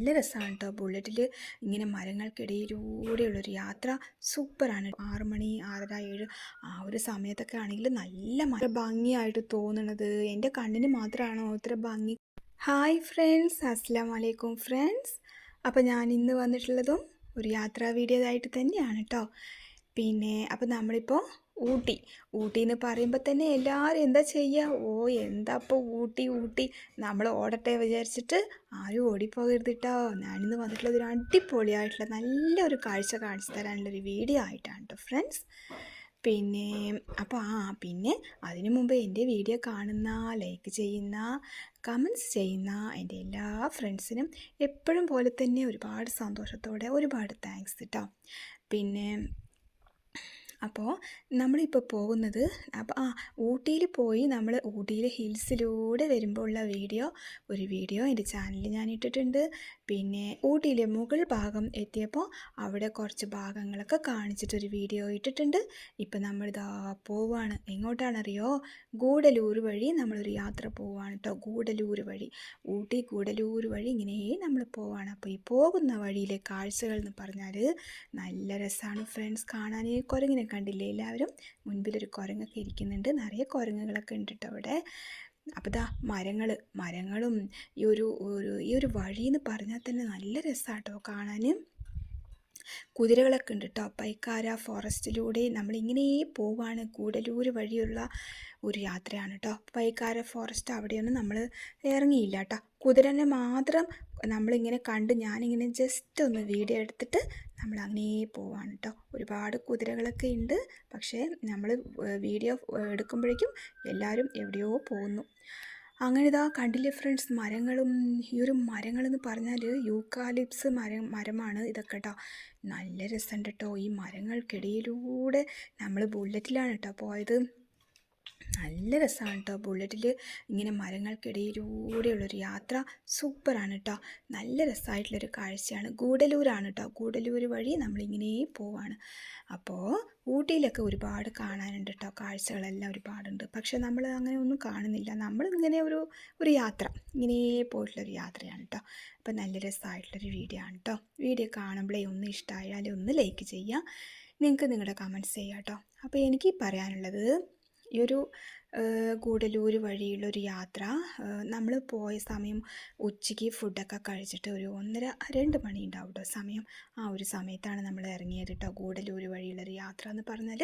നല്ല രസമാണ് കേട്ടോ ബുള്ളറ്റിൽ ഇങ്ങനെ മരങ്ങൾക്കിടയിലൂടെയുള്ളൊരു യാത്ര സൂപ്പറാണ്. ആറ് മണി ആറര ഏഴ് ആ ഒരു സമയത്തൊക്കെ ആണെങ്കിൽ നല്ല മര ഭംഗിയായിട്ട് തോന്നണത്. എന്റെ കണ്ണിന് മാത്രമാണോ ഇത്ര ഭംഗി? ഹായ് ഫ്രണ്ട്സ് അസ്സാം വലൈക്കും ഫ്രണ്ട്സ്. അപ്പോൾ ഞാൻ ഇന്ന് വന്നിട്ടുള്ളതും ഒരു യാത്രാ വീഡിയോ ആയിട്ട് തന്നെയാണ് കേട്ടോ പിന്നെ അപ്പോൾ നമ്മളിപ്പോൾ ഊട്ടി. ഊട്ടി എന്ന് പറയുമ്പോൾ തന്നെ എല്ലാവരും എന്താ ചെയ്യുക ഓ എന്താ ഇപ്പോൾ ഊട്ടി ഊട്ടി. നമ്മൾ ഓടട്ടെ വിചാരിച്ചിട്ട് ആരും ഓടിപ്പോകരുത് കേട്ടോ ഞാനിന്ന് വന്നിട്ടുള്ളത് ഒരു അടിപൊളിയായിട്ടുള്ള നല്ലൊരു കാഴ്ച കാണിച്ചു തരാനുള്ളൊരു വീഡിയോ ആയിട്ടാണ് കേട്ടോ ഫ്രണ്ട്സ്. പിന്നെ അപ്പോൾ ആ പിന്നെ അതിനു മുമ്പ് എന്റെ വീഡിയോ കാണുന്ന ലൈക്ക് ചെയ്യുന്ന കമൻസ് ചെയ്യുന്ന എന്റെ എല്ലാ ഫ്രണ്ട്സിനും എപ്പോഴും പോലെ തന്നെ ഒരുപാട് സന്തോഷത്തോടെ ഒരുപാട് താങ്ക്സ് കേട്ടോ പിന്നെ അപ്പോൾ നമ്മളിപ്പോൾ പോകുന്നത് അപ്പോൾ ആ ഊട്ടിയിൽ പോയി നമ്മൾ ഊട്ടിയിൽ ഹിൽസിലൂടെ വരുമ്പോൾ ഉള്ള വീഡിയോ ഒരു വീഡിയോ എന്റെ ചാനലിൽ ഞാൻ ഇട്ടിട്ടുണ്ട്. പിന്നെ ഊട്ടിയിലെ മുകൾ ഭാഗം എത്തിയപ്പോൾ അവിടെ കുറച്ച് ഭാഗങ്ങളൊക്കെ കാണിച്ചിട്ടൊരു വീഡിയോ ഇട്ടിട്ടുണ്ട്. ഇപ്പം നമ്മളിതാ പോവാണ്. എങ്ങോട്ടാണറിയോ ഗൂഡലൂർ വഴി നമ്മളൊരു യാത്ര പോവാണ് കേട്ടോ ഗൂഡലൂർ വഴി. ഊട്ടി ഗൂഡലൂർ വഴി ഇങ്ങനെ നമ്മൾ പോവാണ്. അപ്പോൾ ഈ പോകുന്ന വഴിയിലെ കാഴ്ചകൾ എന്ന് പറഞ്ഞാൽ നല്ല രസമാണ് ഫ്രണ്ട്സ് കാണാൻ കുരങ്ങിനെ കണ്ടില്ലേ എല്ലാവരും? മുൻപിലൊരു കുരങ്ങൊക്കെ ഇരിക്കുന്നുണ്ട്. നിറയെ കുരങ്ങുകളൊക്കെ ഉണ്ട് കേട്ടോ അവിടെ. അപ്പോൾ ദാ മരങ്ങൾ മരങ്ങളും ഈ ഒരു ഒരു ഈ ഒരു വഴി എന്ന് പറഞ്ഞാൽ തന്നെ നല്ല രസമാട്ടോ കാണാൻ കുതിരകളൊക്കെ ഉണ്ട് കേട്ടോ പൈക്കാര ഫോറസ്റ്റിലൂടെ നമ്മളിങ്ങനെ പോവാണ്. കൂടലൂർ വഴിയുള്ള ഒരു യാത്രയാണ് കേട്ടോ പൈക്കാര ഫോറസ്റ്റ് അവിടെയൊന്നും നമ്മൾ ഇറങ്ങിയില്ല കേട്ടോ കുതിരനെ മാത്രം നമ്മളിങ്ങനെ കണ്ട് ഞാനിങ്ങനെ ജസ്റ്റ് ഒന്ന് വീഡിയോ എടുത്തിട്ട് നമ്മൾ അങ്ങനെ പോവാണ് കേട്ടോ ഒരുപാട് കുതിരകളൊക്കെ ഉണ്ട് പക്ഷേ നമ്മൾ വീഡിയോ എടുക്കുമ്പോഴേക്കും എല്ലാവരും എവിടെയോ പോകുന്നു അങ്ങനെ ഇതാ കണ്ടില്ലേ ഫ്രണ്ട്സ് മരങ്ങളും ഈ ഒരു മരങ്ങളെന്ന് പറഞ്ഞാൽ യൂക്കാലിപ്സ് മരം മരമാണ് ഇതൊക്കെ കേട്ടോ നല്ല രസമുണ്ട് കേട്ടോ ഈ മരങ്ങൾക്കിടയിലൂടെ നമ്മൾ ബുള്ളറ്റിലാണ് കേട്ടോ പോയത്. നല്ല രസമാണ് കേട്ടോ ബുള്ളറ്റിൽ ഇങ്ങനെ മരങ്ങൾക്കിടയിലൂടെയുള്ളൊരു യാത്ര സൂപ്പറാണ് കേട്ടോ നല്ല രസമായിട്ടുള്ളൊരു കാഴ്ചയാണ്. ഗൂഡലൂരാണ് കേട്ടോ ഗൂഡലൂർ വഴി നമ്മളിങ്ങനെ പോവാണ്. അപ്പോൾ ഊട്ടിയിലൊക്കെ ഒരുപാട് കാണാനുണ്ട് കേട്ടോ കാഴ്ചകളെല്ലാം ഒരുപാടുണ്ട്. പക്ഷെ നമ്മൾ അങ്ങനെ ഒന്നും കാണുന്നില്ല. നമ്മൾ ഇങ്ങനെ ഒരു ഒരു യാത്ര ഇങ്ങനെ പോയിട്ടുള്ളൊരു യാത്രയാണ് കേട്ടോ അപ്പോൾ നല്ല രസമായിട്ടുള്ളൊരു വീഡിയോ ആണ് കേട്ടോ വീഡിയോ കാണുമ്പോഴേ ഒന്ന് ഇഷ്ടമായാലും ഒന്ന് ലൈക്ക് ചെയ്യുക നിങ്ങൾക്ക് നിങ്ങളുടെ കമന്റ്സ് ചെയ്യാം കേട്ടോ അപ്പോൾ എനിക്ക് പറയാനുള്ളത് ഈ ഒരു ഗൂഡലൂർ വഴിയുള്ളൊരു യാത്ര നമ്മൾ പോയ സമയം ഉച്ചയ്ക്ക് ഫുഡൊക്കെ കഴിച്ചിട്ട് ഒരു ഒന്നര രണ്ട് മണി ഉണ്ടാവും കേട്ടോ സമയം. ആ ഒരു സമയത്താണ് നമ്മൾ ഇറങ്ങിയത് കേട്ടോ ഗൂഡലൂർ വഴിയുള്ളൊരു യാത്ര എന്ന് പറഞ്ഞാൽ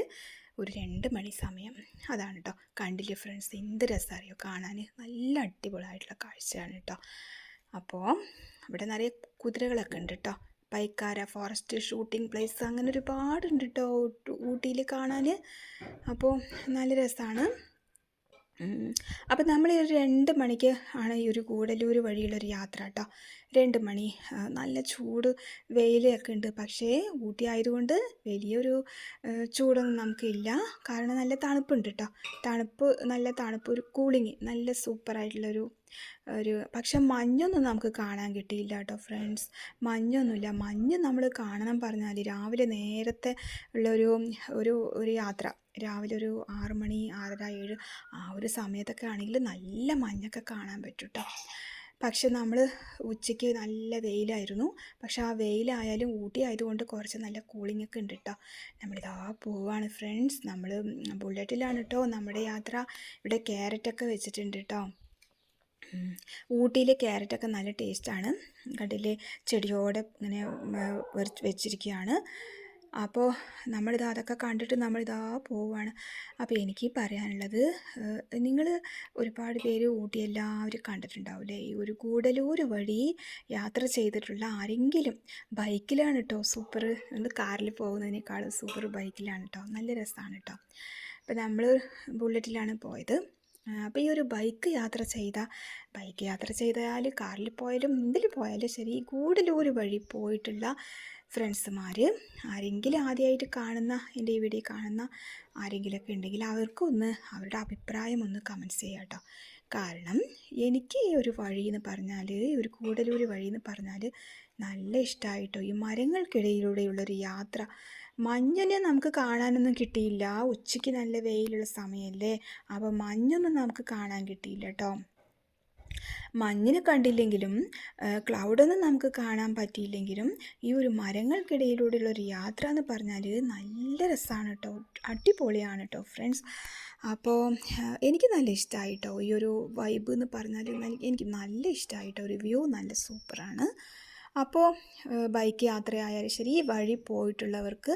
ഒരു രണ്ട് മണി സമയം. അതാണ് കേട്ടോ കണ്ടില്ലേ ഫ്രണ്ട്സ് എന്ത് രസമറിയോ കാണാൻ നല്ല അടിപൊളിയായിട്ടുള്ള കാഴ്ചയാണ് കേട്ടോ അപ്പോൾ അവിടെ നിറയെ കുതിരകളൊക്കെ ഉണ്ട് കേട്ടോ പൈക്കാര ഫോറസ്റ്റ് ഷൂട്ടിംഗ് പ്ലേസ് അങ്ങനെ ഒരുപാടുണ്ട് കേട്ടോ ഊട്ടിയിൽ കാണാൻ അപ്പോൾ നല്ല രസമാണ് അപ്പോൾ നമ്മൾ ഒരു രണ്ട് മണിക്ക് ആണ് ഈ ഒരു കൂടലൂർ വഴിയുള്ളൊരു യാത്ര കേട്ടോ രണ്ട് മണി. നല്ല ചൂട് വെയിലൊക്കെ ഉണ്ട്. പക്ഷേ ഊട്ടി ആയതുകൊണ്ട് വലിയൊരു ചൂടൊന്നും നമുക്കില്ല. കാരണം നല്ല തണുപ്പുണ്ട് കേട്ടോ തണുപ്പ് നല്ല തണുപ്പ് ഒരു കൂളിങ് നല്ല സൂപ്പറായിട്ടുള്ളൊരു ഒരു പക്ഷെ മഞ്ഞൊന്നും നമുക്ക് കാണാൻ കിട്ടിയില്ല കേട്ടോ ഫ്രണ്ട്സ്. മഞ്ഞൊന്നുമില്ല. മഞ്ഞ് നമ്മൾ കാണണം പറഞ്ഞാൽ രാവിലെ നേരത്തെ ഉള്ളൊരു ഒരു ഒരു യാത്ര. രാവിലെ ഒരു ആറ് മണി ആറര ഏഴ് ആ ഒരു സമയത്തൊക്കെ ആണെങ്കിൽ നല്ല മഞ്ഞൊക്കെ കാണാൻ പറ്റും കേട്ടോ പക്ഷെ നമ്മൾ ഉച്ചയ്ക്ക് നല്ല വെയിലായിരുന്നു. പക്ഷെ ആ വെയിലായാലും ഊട്ടി ആയതുകൊണ്ട് കുറച്ച് നല്ല കൂളിംഗ് ഒക്കെ ഉണ്ട് കേട്ടോ നമ്മളിതാ പോവാണ് ഫ്രണ്ട്സ് നമ്മൾ ബുള്ളറ്റിലാണ് കേട്ടോ നമ്മുടെ യാത്ര ഇവിടെ ക്യാരറ്റൊക്കെ വെച്ചിട്ടുണ്ട് കേട്ടോ ഊട്ടിയിലെ ക്യാരറ്റൊക്കെ നല്ല ടേസ്റ്റാണ് കണ്ടില്ലേ? ചെടിയോടെ ഇങ്ങനെ വെച്ചിരിക്കുകയാണ് അപ്പോൾ നമ്മളിത് അതൊക്കെ കണ്ടിട്ട് നമ്മളിതാ പോവുകയാണ് അപ്പോൾ എനിക്ക് പറയാനുള്ളത് നിങ്ങൾ ഒരുപാട് പേര് ഊട്ടി എല്ലാവരും കണ്ടിട്ടുണ്ടാവില്ലേ? ഈ ഒരു കൂടലൂർ വഴി യാത്ര ചെയ്തിട്ടുള്ള ആരെങ്കിലും ബൈക്കിലാണ് കേട്ടോ സൂപ്പർ നമ്മൾ കാറിൽ പോകുന്നതിനേക്കാളും സൂപ്പർ ബൈക്കിലാണ് കേട്ടോ നല്ല രസമാണ് കേട്ടോ അപ്പോൾ നമ്മൾ ബുള്ളറ്റിലാണ് പോയത്. അപ്പോൾ ഈ ഒരു ബൈക്ക് യാത്ര ചെയ്ത ബൈക്ക് യാത്ര ചെയ്താൽ കാറിൽ പോയാലും എന്തിൽ പോയാലും ശരി ഗൂഡലൂർ വഴി പോയിട്ടുള്ള ഫ്രണ്ട്സുമാർ ആരെങ്കിലും ആദ്യമായിട്ട് കാണുന്ന എന്റെ ഈ വീഡിയോ കാണുന്ന ആരെങ്കിലുമൊക്കെ ഉണ്ടെങ്കിൽ അവർക്കൊന്ന് അവരുടെ അഭിപ്രായം ഒന്ന് കമൻസ് ചെയ്യാം കേട്ടോ. കാരണം എനിക്ക് ഈ ഒരു വഴി എന്ന് പറഞ്ഞാൽ ഈ ഒരു കൂടലൂർ വഴി എന്ന് പറഞ്ഞാൽ നല്ല ഇഷ്ടമായിട്ടോ ഈ മരങ്ങൾക്കിടയിലൂടെയുള്ളൊരു യാത്ര മഞ്ഞിനെ നമുക്ക് കാണാനൊന്നും കിട്ടിയില്ല. ഉച്ചയ്ക്ക് നല്ല വെയിലുള്ള സമയമല്ലേ അപ്പോൾ മഞ്ഞൊന്നും നമുക്ക് കാണാൻ കിട്ടിയില്ല കേട്ടോ. മഞ്ഞിനെ കണ്ടില്ലെങ്കിലും ക്ലൗഡൊന്നും നമുക്ക് കാണാൻ പറ്റിയില്ലെങ്കിലും ഈ ഒരു മരങ്ങൾക്കിടയിലൂടെയുള്ള ഒരു യാത്ര എന്ന് പറഞ്ഞാൽ നല്ല രസമാണ് കേട്ടോ അടിപൊളിയാണ് കേട്ടോ ഫ്രണ്ട്സ് അപ്പോൾ എനിക്ക് നല്ല ഇഷ്ടമായി കേട്ടോ ഈ ഒരു വൈബ് എന്ന് പറഞ്ഞാൽ എനിക്ക് നല്ല ഇഷ്ടമായി കേട്ടോ ഒരു വ്യൂ നല്ല സൂപ്പറാണ്. അപ്പോൾ ബൈക്ക് യാത്രയായാലും ശരി ഈ വഴി പോയിട്ടുള്ളവർക്ക്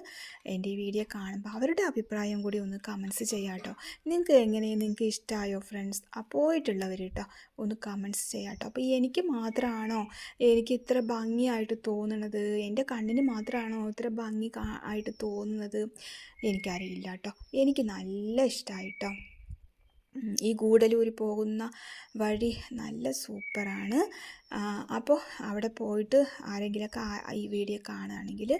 എന്റെ ഈ വീഡിയോ കാണുമ്പോൾ അവരുടെ അഭിപ്രായം കൂടി ഒന്ന് കമൻസ് ചെയ്യാം കേട്ടോ. നിങ്ങൾക്ക് എങ്ങനെ നിങ്ങൾക്ക് ഇഷ്ടമായോ ഫ്രണ്ട്സ് പോയിട്ടുള്ളവർ കേട്ടോ ഒന്ന് കമൻസ് ചെയ്യാം കേട്ടോ അപ്പോൾ എനിക്ക് മാത്രമാണോ എനിക്ക് ഇത്ര ഭംഗിയായിട്ട് തോന്നുന്നത് എന്റെ കണ്ണിന് മാത്രമാണോ ഇത്ര ഭംഗി ആയിട്ട് തോന്നുന്നത് എനിക്കറിയില്ല കേട്ടോ എനിക്ക് നല്ല ഇഷ്ടമായി കേട്ടോ ഉം, ഈ ഗൂഡലൂർ പോകുന്ന വഴി നല്ല സൂപ്പറാണ്. അപ്പോൾ അവിടെ പോയിട്ട് ആരെങ്കിലുമൊക്കെ ഈ വീഡിയോ കാണുകയാണെങ്കിൽ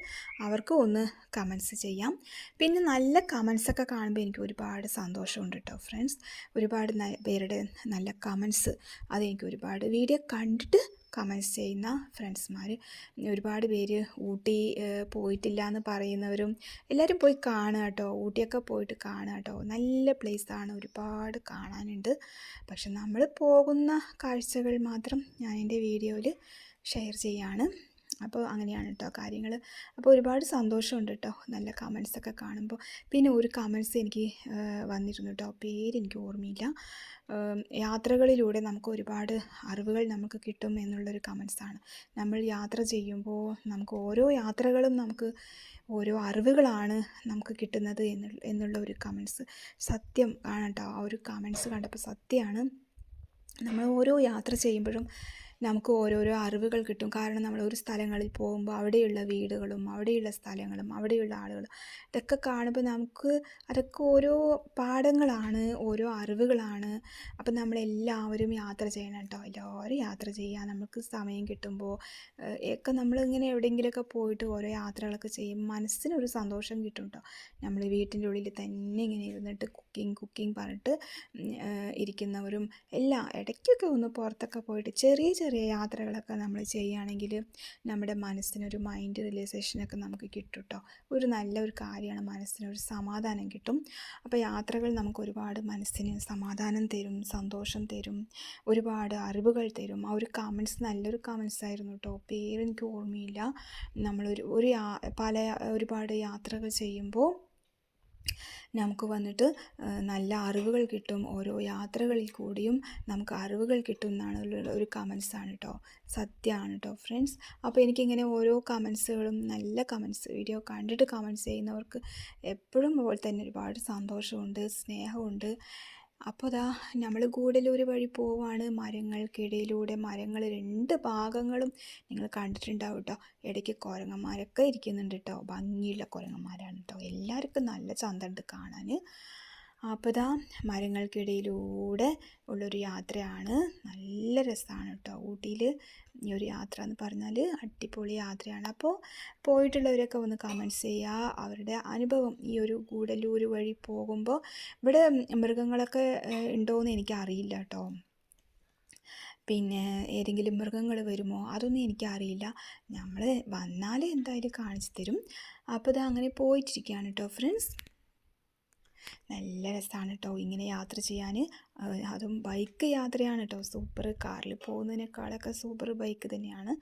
അവർക്ക് ഒന്ന് കമൻസ് ചെയ്യാം. പിന്നെ നല്ല കമൻസൊക്കെ കാണുമ്പോൾ എനിക്ക് ഒരുപാട് സന്തോഷമുണ്ട് കേട്ടോ ഫ്രണ്ട്സ് ഒരുപാട് പേരുടെ നല്ല കമൻസ് അതെനിക്ക് ഒരുപാട്. വീഡിയോ കണ്ടിട്ട് കമൻസ് ചെയ്യുന്ന ഫ്രണ്ട്സ്മാർ ഒരുപാട് പേര് ഊട്ടി പോയിട്ടില്ല എന്ന് പറയുന്നവരും എല്ലാവരും പോയി കാണുക കേട്ടോ ഊട്ടിയൊക്കെ പോയിട്ട് കാണുക കേട്ടോ നല്ല പ്ലേസാണ് ഒരുപാട് കാണാനുണ്ട്. പക്ഷെ നമ്മൾ പോകുന്ന കാഴ്ചകൾ മാത്രം ഞാൻ എന്റെ വീഡിയോയിൽ ഷെയർ ചെയ്യാണ്. അപ്പോൾ അങ്ങനെയാണ് കേട്ടോ കാര്യങ്ങൾ അപ്പോൾ ഒരുപാട് സന്തോഷമുണ്ട് കേട്ടോ നല്ല കമൻസൊക്കെ കാണുമ്പോൾ. പിന്നെ ഒരു കമൻസ് എനിക്ക് വന്നിരുന്നു കേട്ടോ പേര് എനിക്ക് ഓർമ്മയില്ല. യാത്രകളിലൂടെ നമുക്ക് ഒരുപാട് അറിവുകൾ നമുക്ക് കിട്ടും എന്നുള്ളൊരു കമൻസാണ് നമ്മൾ യാത്ര ചെയ്യുമ്പോൾ നമുക്ക് ഓരോ യാത്രകളും നമുക്ക് ഓരോ അറിവുകളാണ് നമുക്ക് കിട്ടുന്നത് എന്നുള്ള ഒരു കമൻസ് സത്യം ആണ് കേട്ടോ ആ ഒരു കമൻസ് കണ്ടപ്പോൾ സത്യമാണ്. നമ്മൾ ഓരോ യാത്ര ചെയ്യുമ്പോഴും നമുക്ക് ഓരോരോ അറിവുകൾ കിട്ടും. കാരണം നമ്മൾ ഒരു സ്ഥലങ്ങളിൽ പോകുമ്പോൾ അവിടെയുള്ള വീടുകളും അവിടെയുള്ള സ്ഥലങ്ങളും അവിടെയുള്ള ആളുകളും ഇതൊക്കെ കാണുമ്പോൾ നമുക്ക് അതൊക്കെ ഓരോ പാഠങ്ങളാണ് ഓരോ അറിവുകളാണ്. അപ്പം നമ്മളെല്ലാവരും യാത്ര ചെയ്യണം കേട്ടോ. എല്ലാവരും യാത്ര ചെയ്യുക. നമുക്ക് സമയം കിട്ടുമ്പോൾ ഒക്കെ നമ്മളിങ്ങനെ എവിടെയെങ്കിലുമൊക്കെ പോയിട്ട് ഓരോ യാത്രകളൊക്കെ ചെയ്യും മനസ്സിനൊരു സന്തോഷം കിട്ടും കേട്ടോ. നമ്മൾ വീട്ടിന്റെ ഉള്ളിൽ തന്നെ ഇങ്ങനെ ഇരുന്നിട്ട് കുക്കിംഗ് കുക്കിംഗ് പറഞ്ഞിട്ട് ഇരിക്കുന്നവരും എല്ലാം ഇടയ്ക്കൊക്കെ ഒന്ന് പുറത്തൊക്കെ പോയിട്ട് ചെറിയ ചെറിയ യാത്രകളൊക്കെ നമ്മൾ ചെയ്യുകയാണെങ്കിൽ നമ്മുടെ മനസ്സിനൊരു മൈൻഡ് റിലാക്സേഷനൊക്കെ നമുക്ക് കിട്ടും കേട്ടോ ഒരു നല്ല ഒരു കാര്യമാണ് മനസ്സിനൊരു സമാധാനം കിട്ടും. അപ്പോൾ യാത്രകൾ നമുക്ക് ഒരുപാട് മനസ്സിന് സമാധാനം തരും സന്തോഷം തരും ഒരുപാട് അറിവുകൾ തരും. ആ ഒരു കമൻസ് നല്ലൊരു കമൻസ് ആയിരുന്നു കേട്ടോ പേരെനിക്ക് ഓർമ്മയില്ല. നമ്മളൊരു ഒരു പല ഒരുപാട് യാത്രകൾ ചെയ്യുമ്പോൾ നമുക്ക് വന്നിട്ട് നല്ല അറിവുകൾ കിട്ടും. ഓരോ യാത്രകളിൽ കൂടിയും നമുക്ക് അറിവുകൾ കിട്ടും എന്നാണ് ഒരു കമൻസ് ആണ് കേട്ടോ സത്യമാണ് കേട്ടോ ഫ്രണ്ട്സ് അപ്പോൾ എനിക്കിങ്ങനെ ഓരോ കമൻസുകളും നല്ല കമൻസ് വീഡിയോ കണ്ടിട്ട് കമൻസ് ചെയ്യുന്നവർക്ക് എപ്പോഴും പോലെ തന്നെ ഒരുപാട് സന്തോഷമുണ്ട് സ്നേഹമുണ്ട്. അപ്പോൾ ദാ നമ്മൾ ഗൂഡലൂർ വഴി പോവാണ്. മരങ്ങൾക്കിടയിലൂടെ മരങ്ങൾ രണ്ട് ഭാഗങ്ങളും നിങ്ങൾ കണ്ടിട്ടുണ്ടാവും കേട്ടോ ഇടയ്ക്ക് കുരങ്ങന്മാരൊക്കെ ഇരിക്കുന്നുണ്ട് കേട്ടോ ഭംഗിയുള്ള കുരങ്ങന്മാരാണ് കേട്ടോ എല്ലാവർക്കും നല്ല ചന്തമുണ്ട് കാണാൻ ദാ മരങ്ങൾക്കിടയിലൂടെ ഉള്ളൊരു യാത്രയാണ്. നല്ല രസമാണ് കേട്ടോ ഊട്ടിയിൽ ഈ ഒരു യാത്ര എന്ന് പറഞ്ഞാൽ അടിപൊളി യാത്രയാണ്. അപ്പോൾ പോയിട്ടുള്ളവരൊക്കെ ഒന്ന് കമന്റ്സ് ചെയ്യുക അവരുടെ അനുഭവം ഈ ഒരു ഗൂഡല്ലൂർ വഴി പോകുമ്പോൾ ഇവിടെ മൃഗങ്ങളൊക്കെ ഉണ്ടോ എന്ന് എനിക്കറിയില്ല കേട്ടോ പിന്നെ ഏതെങ്കിലും മൃഗങ്ങൾ വരുമോ? അതൊന്നും എനിക്കറിയില്ല. നമ്മൾ വന്നാൽ എന്തായാലും കാണിച്ചു തരും. അപ്പോൾ അങ്ങനെ പോയിട്ടിരിക്കുകയാണ് കേട്ടോ ഫ്രണ്ട്സ് നല്ല രസമാണ് കേട്ടോ ഇങ്ങനെ യാത്ര ചെയ്യാൻ അതും ബൈക്ക് യാത്രയാണ് കേട്ടോ സൂപ്പർ. കാറിൽ പോകുന്നതിനേക്കാളൊക്കെ സൂപ്പർ ബൈക്ക് തന്നെയാണ്.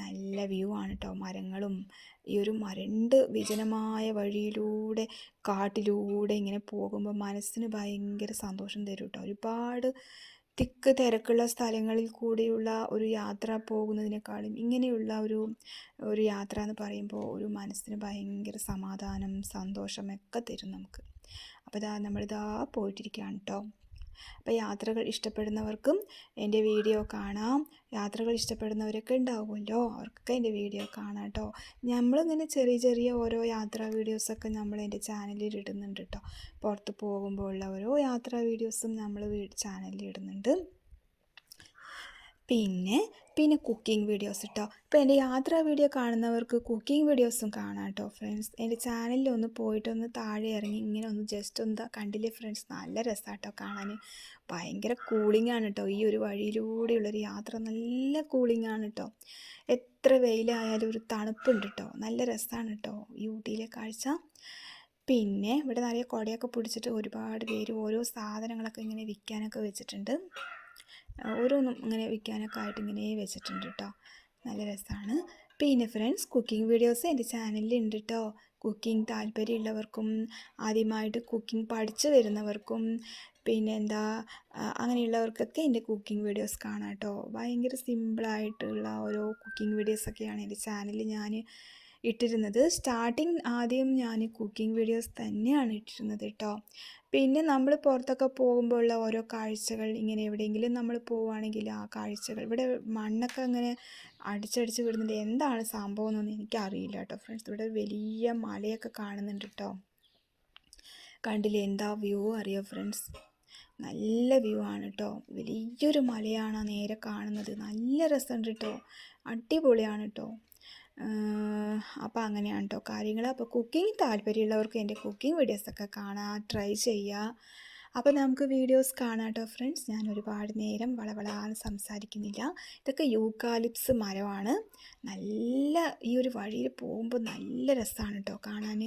നല്ല വ്യൂ ആണ് കേട്ടോ മരങ്ങളും ഈ ഒരു മരണ്ട് വിജനമായ വഴിയിലൂടെ കാട്ടിലൂടെ ഇങ്ങനെ പോകുമ്പോൾ മനസ്സിന് ഭയങ്കര സന്തോഷം തരും കേട്ടോ ഒരുപാട് തിക്ക് തിരക്കുള്ള സ്ഥലങ്ങളിൽ കൂടിയുള്ള ഒരു യാത്ര പോകുന്നതിനേക്കാളും ഇങ്ങനെയുള്ള ഒരു ഒരു യാത്ര എന്ന് പറയുമ്പോൾ ഒരു മനസ്സിന് ഭയങ്കര സമാധാനം സന്തോഷമൊക്കെ തരും നമുക്ക്. അപ്പോൾ ഇതാ നമ്മളിതാ പോയിട്ടിരിക്കുകയാണ് കേട്ടോ അപ്പോൾ യാത്രകൾ ഇഷ്ടപ്പെടുന്നവർക്കും എന്റെ വീഡിയോ കാണാം. യാത്രകൾ ഇഷ്ടപ്പെടുന്നവരൊക്കെ ഉണ്ടാവുമല്ലോ അവർക്കൊക്കെ എന്റെ വീഡിയോ കാണാം കേട്ടോ നമ്മളിങ്ങനെ ചെറിയ ചെറിയ ഓരോ യാത്രാ വീഡിയോസൊക്കെ നമ്മൾ എന്റെ ചാനലിൽ ഇടുന്നുണ്ട് കേട്ടോ പുറത്ത് പോകുമ്പോൾ ഉള്ള ഓരോ യാത്രാ വീഡിയോസും നമ്മൾ ചാനലിൽ ഇടുന്നുണ്ട്. പിന്നെ പിന്നെ കുക്കിംഗ് വീഡിയോസ് കേട്ടോ ഇപ്പോൾ എന്റെ യാത്രാ വീഡിയോ കാണുന്നവർക്ക് കുക്കിംഗ് വീഡിയോസും കാണാം കേട്ടോ ഫ്രണ്ട്സ് എന്റെ ചാനലിൽ ഒന്ന് പോയിട്ടൊന്ന് താഴെ ഇറങ്ങി ഇങ്ങനെ ഒന്ന് ജസ്റ്റ് ഒന്ന് കണ്ടില്ലേ ഫ്രണ്ട്സ് നല്ല രസമാണ് കേട്ടോ കാണാൻ ഭയങ്കര കൂളിംഗ് ആണ് കേട്ടോ ഈ ഒരു വഴിയിലൂടെയുള്ളൊരു യാത്ര നല്ല കൂളിംഗ് ആണ് കേട്ടോ എത്ര വെയിലായാലും ഒരു തണുപ്പുണ്ട് കേട്ടോ നല്ല രസമാണ് കേട്ടോ ഈ ഊട്ടിയിലെ കാഴ്ച. പിന്നെ ഇവിടെ നിറയെ കുടയൊക്കെ പിടിച്ചിട്ട് ഒരുപാട് പേര് ഓരോ സാധനങ്ങളൊക്കെ ഇങ്ങനെ വിൽക്കാനൊക്കെ വെച്ചിട്ടുണ്ട്. ഓരോന്നും ഇങ്ങനെ വിൽക്കാനൊക്കെ ആയിട്ട് ഇങ്ങനെ വെച്ചിട്ടുണ്ട് കേട്ടോ നല്ല രസമാണ് പിന്നെ ഫ്രണ്ട്സ് കുക്കിംഗ് വീഡിയോസ് എന്റെ ചാനലിൽ ഉണ്ട് കേട്ടോ കുക്കിംഗ് താല്പര്യമുള്ളവർക്കും ആദ്യമായിട്ട് കുക്കിംഗ് പഠിച്ചു വരുന്നവർക്കും പിന്നെ എന്താ അങ്ങനെയുള്ളവർക്കൊക്കെ എന്റെ കുക്കിംഗ് വീഡിയോസ് കാണാം കേട്ടോ ഭയങ്കര സിമ്പിളായിട്ടുള്ള ഓരോ കുക്കിംഗ് വീഡിയോസൊക്കെയാണ് എന്റെ ചാനലിൽ ഞാൻ ഇട്ടിരുന്നത്. സ്റ്റാർട്ടിങ് ആദ്യം ഞാൻ കുക്കിംഗ് വീഡിയോസ് തന്നെയാണ് ഇട്ടിരുന്നത് കേട്ടോ പിന്നെ നമ്മൾ പുറത്തൊക്കെ പോകുമ്പോൾ ഉള്ള ഓരോ കാഴ്ചകൾ ഇങ്ങനെ എവിടെയെങ്കിലും നമ്മൾ പോവുകയാണെങ്കിൽ ആ കാഴ്ചകൾ ഇവിടെ മണ്ണൊക്കെ അങ്ങനെ അടിച്ചടിച്ച് വിടുന്നുണ്ട് എന്താണ് സംഭവം എന്നൊന്നും എനിക്കറിയില്ല കേട്ടോ ഫ്രണ്ട്സ് ഇവിടെ വലിയ മലയൊക്കെ കാണുന്നുണ്ട് കേട്ടോ കണ്ടില്ലേ? എന്താ വ്യൂ അറിയോ ഫ്രണ്ട്സ് നല്ല വ്യൂ ആണ് കേട്ടോ വലിയൊരു മലയാണ് നേരെ കാണുന്നത്. നല്ല രസമുണ്ട് കേട്ടോ അടിപൊളിയാണ് കേട്ടോ അപ്പോൾ അങ്ങനെയാണ് കേട്ടോ കാര്യങ്ങൾ അപ്പോൾ കുക്കിംഗ് താല്പര്യമുള്ളവർക്ക് എന്റെ കുക്കിംഗ് വീഡിയോസൊക്കെ കാണാം ട്രൈ ചെയ്യുക അപ്പോൾ നമുക്ക് വീഡിയോസ് കാണാം കേട്ടോ ഫ്രണ്ട്സ്. ഞാൻ ഒരുപാട് നേരം വളവളാന്ന് സംസാരിക്കുന്നില്ല. ഇതൊക്കെ യൂക്കാലിപ്സ് മരമാണ്. നല്ല ഈ ഒരു വഴിയിൽ പോകുമ്പോൾ നല്ല രസമാണ് കേട്ടോ കാണാൻ.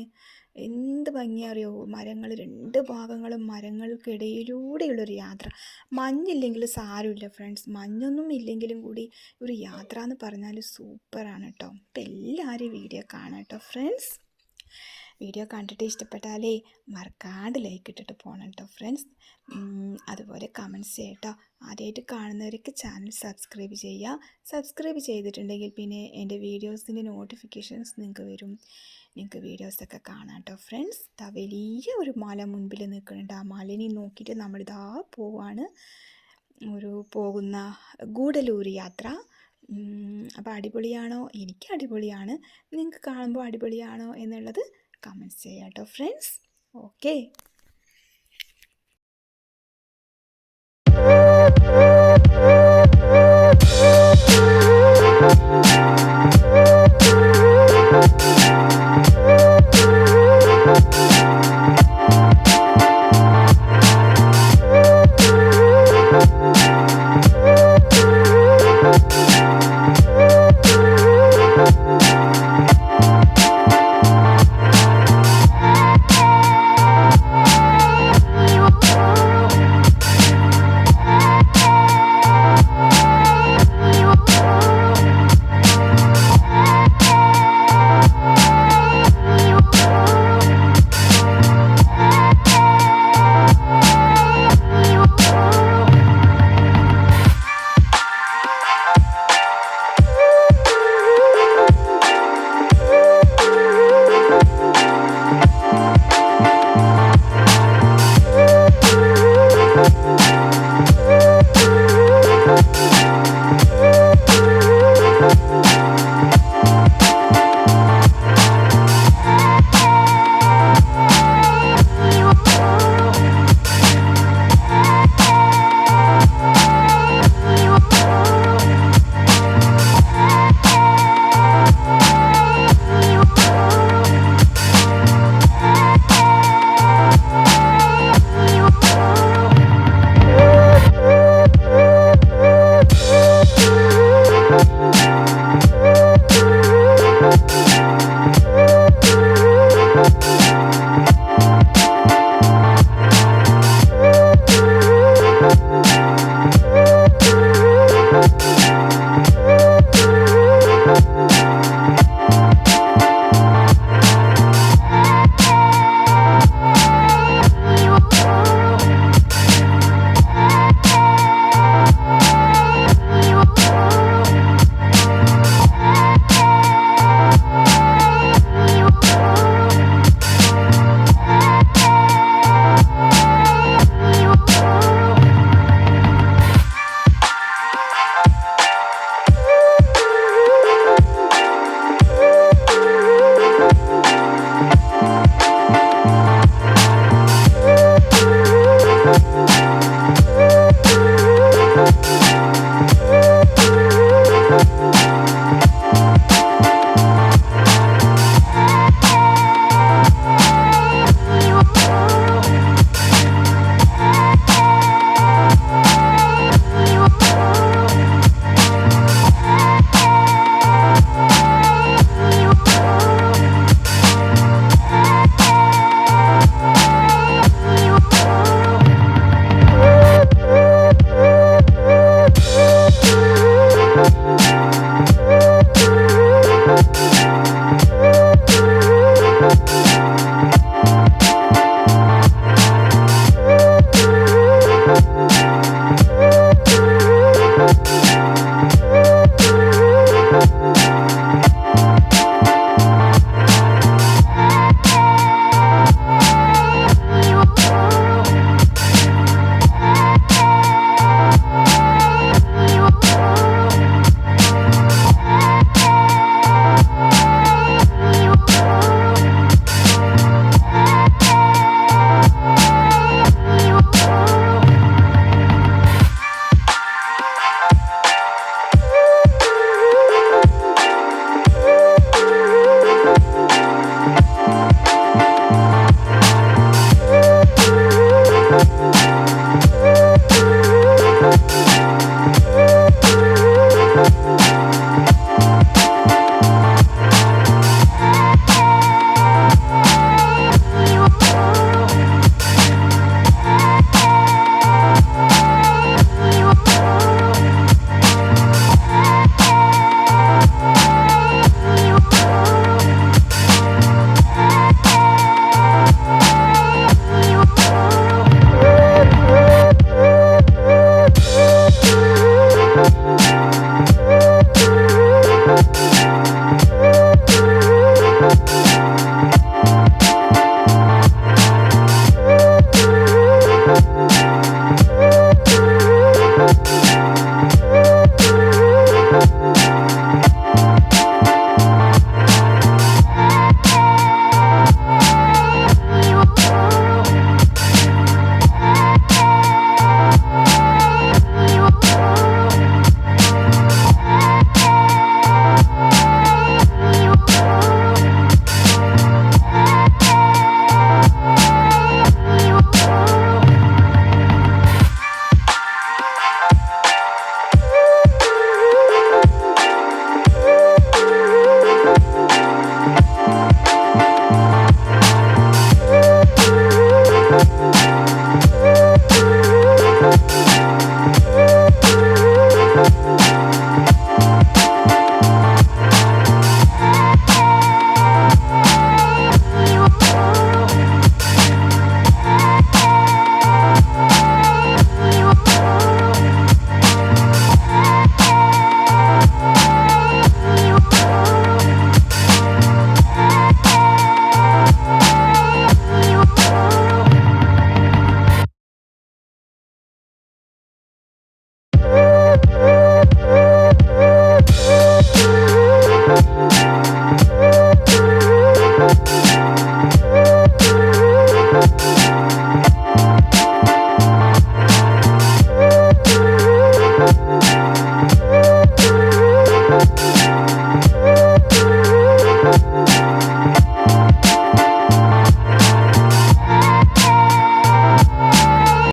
എന്ത് ഭംഗിയറിയോ? മരങ്ങൾ രണ്ട് ഭാഗങ്ങളും മരങ്ങൾക്കിടയിലൂടെയുള്ളൊരു യാത്ര. മഞ്ഞില്ലെങ്കിൽ സാരമില്ല ഫ്രണ്ട്സ്. മഞ്ഞൊന്നും ഇല്ലെങ്കിലും കൂടി ഒരു യാത്ര എന്ന് പറഞ്ഞാൽ സൂപ്പറാണ് കേട്ടോ അപ്പോൾ എല്ലാവരും വീഡിയോ കാണാം കേട്ടോ ഫ്രണ്ട്സ്. വീഡിയോ കണ്ടിട്ട് ഇഷ്ടപ്പെട്ടാലേ മറക്കാണ്ട് ലൈക്ക് ഇട്ടിട്ട് പോകണം കേട്ടോ ഫ്രണ്ട്സ് അതുപോലെ കമന്റ്സ് ചെയ്യട്ടോ. ആദ്യമായിട്ട് കാണുന്നവർക്ക് ചാനൽ സബ്സ്ക്രൈബ് ചെയ്യുക സബ്സ്ക്രൈബ് ചെയ്തിട്ടുണ്ടെങ്കിൽ പിന്നെ എന്റെ വീഡിയോസിന്റെ നോട്ടിഫിക്കേഷൻസ് നിങ്ങൾക്ക് വരും. നിങ്ങൾക്ക് വീഡിയോസൊക്കെ കാണാം കേട്ടോ ഫ്രണ്ട്സ് ഇതാ വലിയ ഒരു മല മുൻപിൽ നിൽക്കുന്നുണ്ട്. ആ മലനെ നോക്കിയിട്ട് നമ്മളിതാ പോവാണ്. ഒരു പോകുന്ന ഗൂഡലൂർ യാത്ര. അപ്പോൾ അടിപൊളിയാണോ? എനിക്ക് അടിപൊളിയാണ്. നിങ്ങൾക്ക് കാണുമ്പോൾ അടിപൊളിയാണോ എന്നുള്ളത് കമന്റ്സ് ചെയ്യാം കേട്ടോ ഫ്രണ്ട്സ് ഓക്കെ